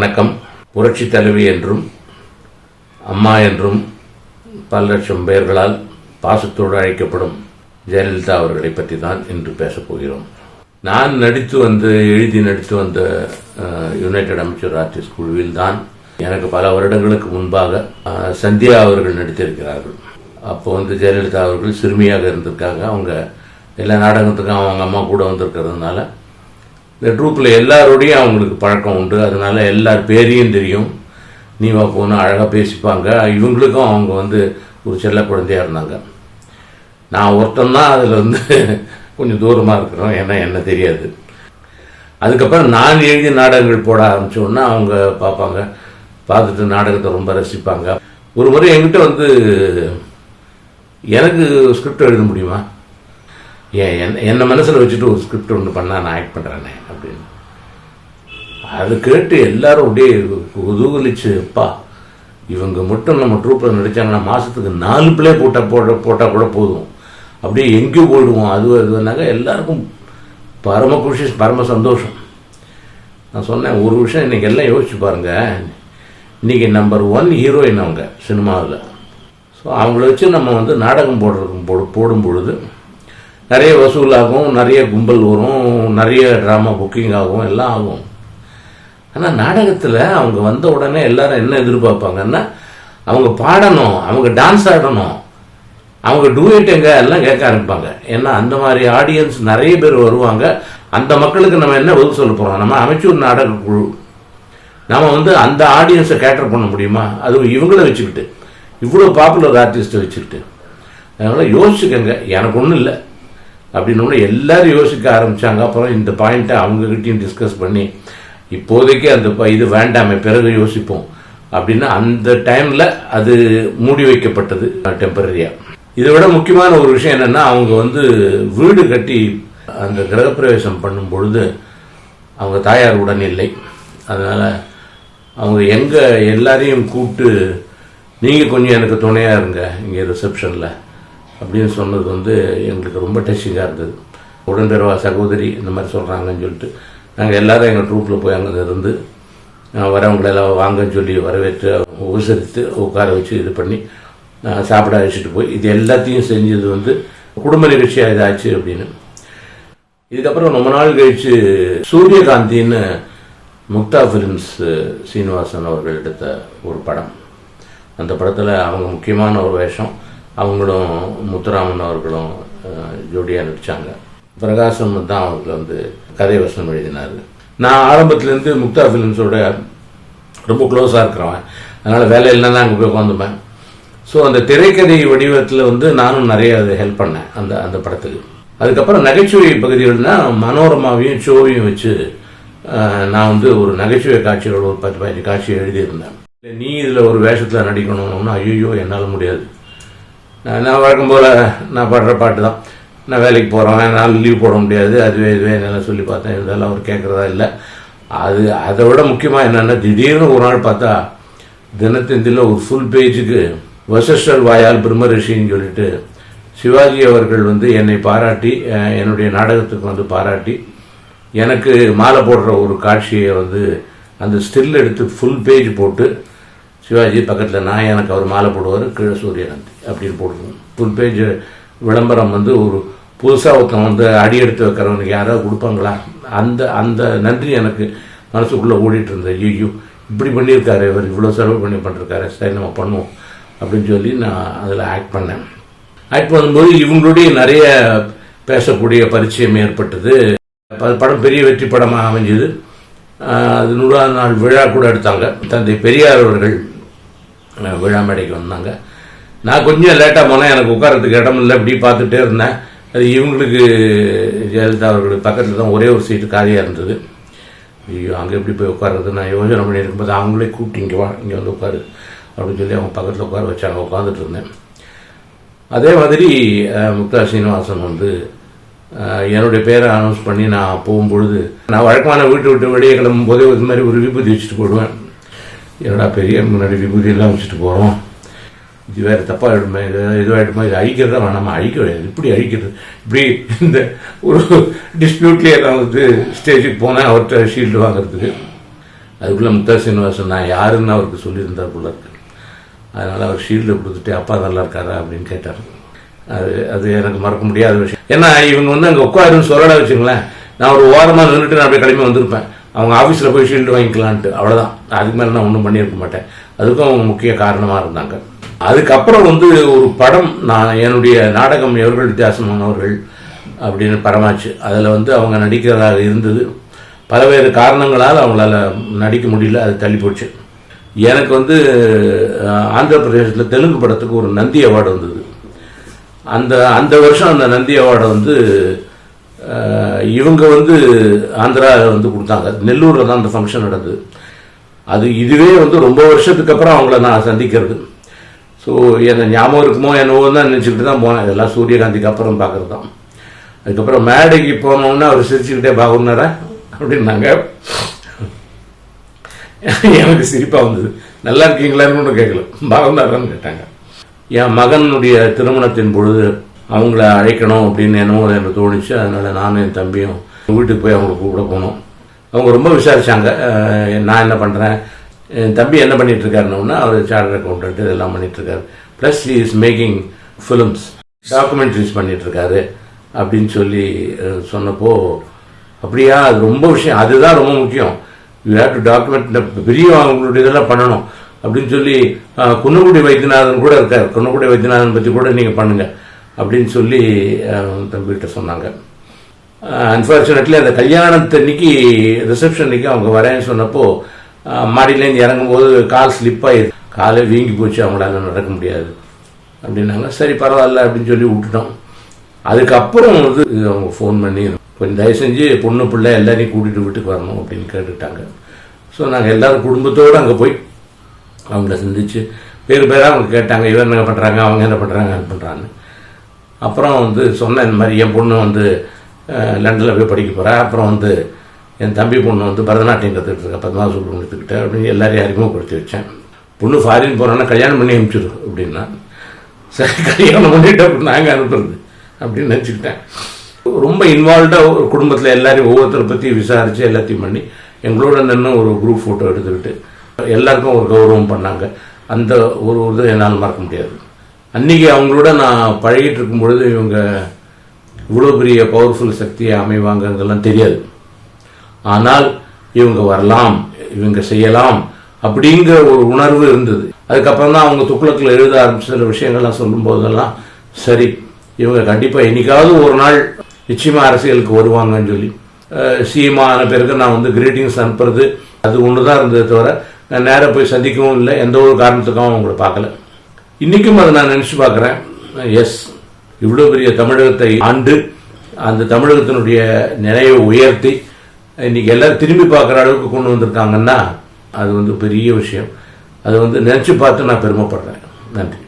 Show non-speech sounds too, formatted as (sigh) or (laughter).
வணக்கம். புரட்சி தலைவி என்றும் அம்மா என்றும் பல லட்சம் பெயர்களால் பாசத்தோடு அழைக்கப்படும் ஜெயலலிதா அவர்களை பற்றி தான் இன்று பேசப் போகிறோம். நான் நடித்து வந்து எழுதி நடித்து வந்த யுனைடெட் அமைச்சர் ஆர்டிஸ்ட் குழுவில் தான் எனக்கு பல வருடங்களுக்கு முன்பாக சந்தியா அவர்கள் நடித்திருக்கிறார்கள். அப்போ வந்து ஜெயலலிதா அவர்கள் சிறுமியாக இருந்திருக்காங்க. அவங்க எல்லா நாடகத்துக்கும் அவங்க அம்மா கூட வந்திருக்கிறதுனால இந்த ட்ரூப்பில் எல்லாரோடையும் அவங்களுக்கு பழக்கம் உண்டு. அதனால எல்லார் பேரையும் தெரியும். நீவா போனால் அழகாக பேசிப்பாங்க. இவங்களுக்கும் அவங்க வந்து ஒரு செல்ல குழந்தையா இருந்தாங்க. நான் ஒருத்தந்தான் அதில் வந்து (laughs) கொஞ்சம் தூரமாக இருக்கிறோம். ஏன்னா என்ன தெரியாது. அதுக்கப்புறம் நான் எழுதி நாடகங்கள் போட ஆரம்பித்தோன்னா அவங்க பார்ப்பாங்க. பார்த்துட்டு நாடகத்தை ரொம்ப ரசிப்பாங்க. ஒரு முறை என்கிட்ட வந்து எனக்கு ஸ்கிரிப்ட் எழுத முடியுமா? என் என்ன மனசில் வச்சுட்டு ஒரு ஸ்கிரிப்ட் ஒன்று பண்ணால் நான் ஆக்ட் பண்ணுறேனே அது கேட்டு எல்லாரும் அப்படியே குதூகலிச்சு அப்பா இவங்க மட்டும் நம்ம ட்ரூப்பில் நடித்தாங்கன்னா மாதத்துக்கு நாலு பிளே போட்டால் போட போட்டால் கூட போதும். அப்படியே எங்கேயோ போயிடுவோம். அது அதுனாங்க எல்லாருக்கும் பரம குஷி பரம சந்தோஷம். நான் சொன்னேன் ஒரு விஷயம் இன்றைக்கி எல்லாம் யோசிச்சு பாருங்கள் இன்றைக்கி நம்பர் ஒன் ஹீரோயின் அவங்க சினிமாவில். ஸோ அவங்கள வச்சு நம்ம வந்து நாடகம் போடுறது போடு போடும் பொழுது நிறைய வசூலாகும் நிறைய கும்பல் வரும் நிறைய ட்ராமா புக்கிங் ஆகும் எல்லாம் ஆகும். ஆனால் நாடகத்தில் அவங்க வந்த உடனே எல்லாரும் என்ன எதிர்பார்ப்பாங்கன்னா அவங்க பாடணும் அவங்க டான்ஸ் ஆடணும் அவங்க டூயட் எங்க எல்லாம் கேட்க ஆரம்பிப்பாங்க. ஏன்னா அந்த மாதிரி ஆடியன்ஸ் நிறைய பேர் வருவாங்க. அந்த மக்களுக்கு நம்ம என்ன பதில் சொல்ல போகிறோம் நம்ம அமைச்சூர் நாடக குழு. நாம் வந்து அந்த ஆடியன்ஸை கேட்டர் பண்ண முடியுமா? அதுவும் இவங்கள வச்சுக்கிட்டு இவ்வளோ பாப்புலர் ஆர்டிஸ்ட்டை வச்சுக்கிட்டு. அதனால் யோசிச்சுக்கங்க. எனக்கு ஒன்றும் இல்லை. அப்படின்னு எல்லாரும் யோசிக்க ஆரம்பித்தாங்க அப்புறம் இந்த பாயிண்ட்டை அவங்கக்கிட்டையும் டிஸ்கஸ் பண்ணி இப்போதைக்கு அந்த ப- இது வேண்டாமே பிறகு யோசிப்போம். அப்படின்னு அந்த டைமில் அது மூடி வைக்கப்பட்டது டெம்பரரியாக இதை விட முக்கியமான ஒரு விஷயம் என்னன்னா அவங்க வந்து வீடு கட்டி அந்த கிரகப்பிரவேசம் பண்ணும் பொழுது அவங்க தாயார் உடன் இல்லை. அதனால் அவங்க எங்கே எல்லாரையும் கூப்பிட்டு நீங்கள் கொஞ்சம் எனக்கு துணையாக இருங்க இங்கே ரிசப்ஷனில் அப்படின்னு சொன்னது வந்து எங்களுக்கு ரொம்ப டச்சிங்காக இருந்தது. உடன்பிறவா சகோதரி இந்த மாதிரி சொல்கிறாங்கன்னு சொல்லிட்டு நாங்கள் எல்லாரும் எங்கள் ட்ரூப்பில் போய் அங்கே இருந்து வரவங்களெல்லாம் வாங்கன்னு சொல்லி வரவேற்று உபசரித்து உட்கார வச்சு இது பண்ணி சாப்பிட வச்சுட்டு போய் இது எல்லாத்தையும் செஞ்சது வந்து குடும்ப நிகழ்ச்சியாக இதாச்சு அப்படின்னு. இதுக்கப்புறம் ரொம்ப நாள் கழிச்சு சூரியகாந்தின்னு முக்தா ஃபிலிம்ஸ் சீனிவாசன் அவர்கள் எடுத்த ஒரு படம். அந்த படத்தில் அவங்க முக்கியமான ஒரு வேஷம் அவங்களும் முத்துராமன் அவர்களும் ஜோடியாக நடித்தாங்க பிரகாசம் தான் அவருக்கு வந்து கதை வசனம் எழுதினார். நான் ஆரம்பத்துலேருந்து முக்தா ஃபிலிம்ஸோட ரொம்ப க்ளோஸாக இருக்கிறவன். அதனால் வேலை இல்லைன்னா அங்கே போய் உட்காந்துப்பேன் ஸோ அந்த திரைக்கதை வடிவத்தில் வந்து நானும் நிறைய அதை ஹெல்ப் பண்ணேன் அந்த அந்த படத்துக்கு. அதுக்கப்புறம் நகைச்சுவை பகுதிகள்னா மனோரமாவையும் ஷோவையும் வச்சு நான் வந்து ஒரு நகைச்சுவை காட்சிகள் ஒரு பத்து பதினஞ்சு காட்சி எழுதியிருந்தேன். நீ இதில் ஒரு வேஷத்தில் நடிக்கணும்னா ஐயோ என்னால் முடியாது. நான் நான் வழக்கம் போல் நான் பாடுற பாட்டு தான். நான் வேலைக்கு போகிறேன் என்னால் லீவ் போட முடியாது. அதுவே இதுவே என்னால் சொல்லி பார்த்தேன். இருந்தாலும் அவர் கேட்குறதா இல்லை. அது அதை விட முக்கியமாக என்னென்னா திடீர்னு ஒரு நாள் பார்த்தா தினத்தந்தியில் ஒரு ஃபுல் பேஜுக்கு வசஸ்டர் வாயால் பிரம்மரிஷின்னு சொல்லிட்டு சிவாஜி அவர்கள் வந்து என்னை பாராட்டி என்னுடைய நாடகத்துக்கு வந்து பாராட்டி எனக்கு மாலை போடுற ஒரு காட்சியை வந்து அந்த ஸ்டில் எடுத்து ஃபுல் பேஜ் போட்டு சிவாஜி பக்கத்தில் நான் எனக்கு அவர் மாலை போடுவார் கீழே சூரியகாந்தி அப்படின்னு போடுவோம். ஃபுல் பேஜ் விளம்பரம் வந்து ஒரு புதுசாக ஒருத்தன் வந்து அடி எடுத்து வைக்கிறவனுக்கு யாராவது கொடுப்பாங்களா? அந்த அந்த நன்றி எனக்கு மனசுக்குள்ளே ஓடிட்டு இருந்தது. ஐயோ இப்படி பண்ணியிருக்காரு இவர் இவ்வளோ செலவு பண்ணி பண்ணிருக்காரு. சரி நம்ம பண்ணுவோம் அப்படின்னு சொல்லி நான் அதில் ஆக்ட் பண்ணேன். ஆக்ட் பண்ணும்போது இவங்களுடைய நிறைய பேசக்கூடிய பரிச்சயம் ஏற்பட்டது. படம் பெரிய வெற்றி படமாக அமைஞ்சது. அது நூறாவது நாள் விழா கூட எடுத்தாங்க. தந்தை பெரியார் அவர்கள் விழா மேடைக்கு வந்தாங்க. நான் கொஞ்சம் லேட்டாக போனேன். எனக்கு உட்காரத்துக்கு இடம் இல்லை. இப்படி பார்த்துட்டே இருந்தேன். அது இவங்களுக்கு ஜெயலலிதா அவர்களுக்கு பக்கத்தில் தான் ஒரே ஒரு சீட்டு காலியாக இருந்தது. ஐயோ அங்கே எப்படி போய் உட்கார்றது? நான் யோசனை பண்ணி இருக்கும்போது அவங்களே கூப்பிட்டு இங்கே வா இங்கே வந்து உட்காரு. அப்படின்னு சொல்லி அவங்க பக்கத்தில் உட்கார வச்சாங்க. உட்காந்துட்டு இருந்தேன். அதே மாதிரி முக்தா சீனிவாசன் வந்து என்னுடைய பேரை அனௌன்ஸ் பண்ணி நான் போகும்பொழுது நான் வழக்கமான வீட்டு விட்டு வெளியே கிளம்பும் போதே இது மாதிரி ஒரு விபூதி வச்சுட்டு போயிடுவேன். என்னடா பெரிய முன்னாடி விபூதியெல்லாம் வச்சுட்டு போகிறோம் இது வேறு தப்பாக ஆகிடுமே இது இதுவாகிடுமா இது அழிக்கிறதா வேணாமா. அழிக்க கிடையாது இப்படி அழிக்கிறது. இப்படி இந்த ஒரு டிஸ்பியூட்லேயே நான் வந்து ஸ்டேஜுக்கு போனேன் அவர்கிட்ட ஷீல்டு வாங்குறதுக்கு. அதுக்குள்ளே முத்தா சீனிவாசன் நான் யாருன்னு அவருக்கு சொல்லியிருந்தார் போல இருக்கு. அதனால் அவர் ஷீல்டு கொடுத்துட்டு அப்பா நல்லா இருக்காரா? அப்படின்னு கேட்டார். அது அது எனக்கு மறக்க முடியாத விஷயம். ஏன்னா இவங்க வந்து அங்கே உட்காருன்னு சொல்லட வச்சுங்களேன் நான் ஒரு ஓரமாக நின்றுட்டு நான் அப்படியே கிளம்பி வந்திருப்பேன். அவங்க ஆஃபீஸில் போய் ஷீல்டு வாங்கிக்கலான்ட்டு. அவ்வளோதான் அதுக்கு மேலே நான் ஒன்றும் பண்ணியிருக்க மாட்டேன். அதுக்கும் அவங்க முக்கிய காரணமாக இருந்தாங்க. அதுக்கப்புறம் வந்து ஒரு படம் நான் என்னுடைய நாடகம் எவர்கள் வித்தியாசமானவர்கள் அப்படின்னு படமாச்சு. அதில் வந்து அவங்க நடிக்கிறதாக இருந்தது. பல்வேறு காரணங்களால் அவங்களால நடிக்க முடியல அது தள்ளி போச்சு. எனக்கு வந்து ஆந்திர பிரதேசத்தில் தெலுங்கு படத்துக்கு ஒரு நந்தி அவார்டு வந்தது. அந்த அந்த வருஷம் அந்த நந்தி அவார்டை வந்து இவங்க வந்து ஆந்திராவில் வந்து கொடுத்தாங்க. நெல்லூரில் தான் அந்த ஃபங்க்ஷன் நடந்தது. அது இதுவே வந்து ரொம்ப வருஷத்துக்கு அப்புறம் அவங்கள நான் சந்திக்கிறது. ஸோ என்ன ஞாபகம் இருக்குமோ என்னவோ தான் நினச்சிக்கிட்டு தான் போனேன். இதெல்லாம் சூரியகாந்திக்கு அப்புறம் பார்க்குறது தான் அதுக்கப்புறம் மேடைக்கு போனோன்னே அவர் சிரிச்சுக்கிட்டே பாகுனாரா? அப்படின்னாங்க. எனக்கு சிரிப்பாக வந்தது. நல்லா இருக்கீங்களான்னு ஒன்றும் கேட்கல பாகுனாரான்னு கேட்டாங்க. என் மகனுடைய திருமணத்தின் பொழுது அவங்கள அழைக்கணும் அப்படின்னு என்னவோ எனக்கு தோணுச்சு. அதனால நானும் என் தம்பியும் வீட்டுக்கு போய் அவங்கள கூப்பிட போனோம். அவங்க ரொம்ப விசாரிச்சாங்க. நான் என்ன பண்ணுறேன் என் தம்பி என்ன பண்ணிட்டு இருக்காருன்னா அவர் சார்டர் அக்கௌண்டன்ட் இதெல்லாம் பண்ணிட்டு இருக்காரு plus is making films documentaries பண்ணிட்டு இருக்காரு அப்படின்னு சொல்லி சொன்னப்போ அப்படியா அது ரொம்ப விஷயம் அதுதான் ரொம்ப முக்கியம். யூ ஹேவ் டு டாக்குமெண்ட் பெரிய அவங்களுடைய இதெல்லாம் பண்ணணும் அப்படின்னு சொல்லி அஹ், குன்னக்குடி வைத்தியநாதன் கூட இருக்கார். குன்னக்குடி வைத்தியநாதன் பற்றி கூட நீங்கள் பண்ணுங்க அப்படின்னு சொல்லி தம்பிகிட்ட சொன்னாங்க. அன்ஃபார்ச்சுனேட்லி அந்த கல்யாணத்தன்னைக்கு ரிசப்ஷன் அன்னைக்கு அவங்க வரேன்னு சொன்னப்போ மாடியிலேருந்து இறங்கும்போது கால் ஸ்லிப் ஆகிடுது காலே வீங்கி போச்சு அவங்களால நடக்க முடியாது. அப்படின்னாங்க சரி பரவாயில்ல அப்படின்னு சொல்லி விட்டுட்டோம். அதுக்கப்புறம் வந்து அவங்க ஃபோன் பண்ணி கொஞ்சம் தயவு செஞ்சு பொண்ணு பிள்ளை எல்லாரையும் கூட்டிகிட்டு வீட்டுக்கு வரணும் அப்படின்னு கேட்டுட்டாங்க ஸோ நாங்கள் எல்லோரும் குடும்பத்தோடு அங்கே போய் அவங்கள சந்திச்சு பேர் பேராக அவங்க கேட்டாங்க இவன் என்ன பண்ணுறாங்க அவங்க என்ன பண்ணுறாங்க என்ன பண்ணுறாங்க அப்புறம் வந்து சொன்னேன் இந்த மாதிரி என் பொண்ணு வந்து லண்டனில் போய் படிக்க போகிறேன் அப்புறம் வந்து என் தம்பி பொண்ணு வந்து பரதநாட்டியம் கற்றுக்கிட்டு இருக்கா. பத்மா சுப்ரமணியம் அப்படின்னு எல்லாரையும் அறிமுகப்படுத்தி வச்சேன். பொண்ணு ஃபாரின் போகிறோன்னா கல்யாணம் பண்ணி அனுப்பிச்சிடு அப்படின்னா. சரி கல்யாணம் பண்ணிட்டு அப்புறம் நாங்கள் அனுப்புறது அப்படின்னு நினச்சிக்கிட்டேன். ரொம்ப இன்வால்வ்டாக ஒரு குடும்பத்தில் எல்லாரையும் ஒவ்வொருத்தரை பற்றி விசாரித்து எல்லாத்தையும் பண்ணி எங்களோட நின்று ஒரு குரூப் ஃபோட்டோ எடுத்துக்கிட்டு எல்லாருக்கும் ஒரு கௌரவம் பண்ணாங்க. அந்த ஒரு இது என்னால் மறக்க முடியாது. அன்றைக்கி அவங்களோட நான் பழகிட்டு இருக்கும் பொழுது இவங்க இவ்வளோ பெரிய பவர்ஃபுல் சக்தியை அமைவாங்கங்கெல்லாம் தெரியாது. ஆனால் இவங்க வரலாம் இவங்க செய்யலாம் அப்படிங்கிற ஒரு உணர்வு இருந்தது. அதுக்கப்புறம் தான் அவங்க துக்குளத்தில் எழுத ஆரம்பிச்ச சில விஷயங்கள்லாம் சொல்லும் போதெல்லாம் சரி இவங்க கண்டிப்பாக என்னைக்காவது ஒரு நாள் நிச்சயமாக அரசியலுக்கு வருவாங்கன்னு சொல்லி சீமான ஆன பிறகு நான் வந்து கிரீட்டிங்ஸ் அனுப்புறது அது ஒன்று தான் இருந்ததை தவிர நான் நேராக போய் சந்திக்கவும் இல்லை எந்த ஒரு காரணத்துக்காகவும் அவங்கள பார்க்கல. இன்றைக்கும் அதை நான் நினச்சி பார்க்குறேன். எஸ் இவ்வளோ பெரிய தமிழகத்தை ஆண்டு அந்த தமிழகத்தினுடைய நிலையை உயர்த்தி இன்னைக்கு எல்லாரும் திரும்பி பார்க்குற அளவுக்கு கொண்டு வந்திருக்காங்கன்னா அது வந்து பெரிய விஷயம். அதை வந்து நினச்சி பார்த்து நான் பெருமைப்படுறேன். நன்றி.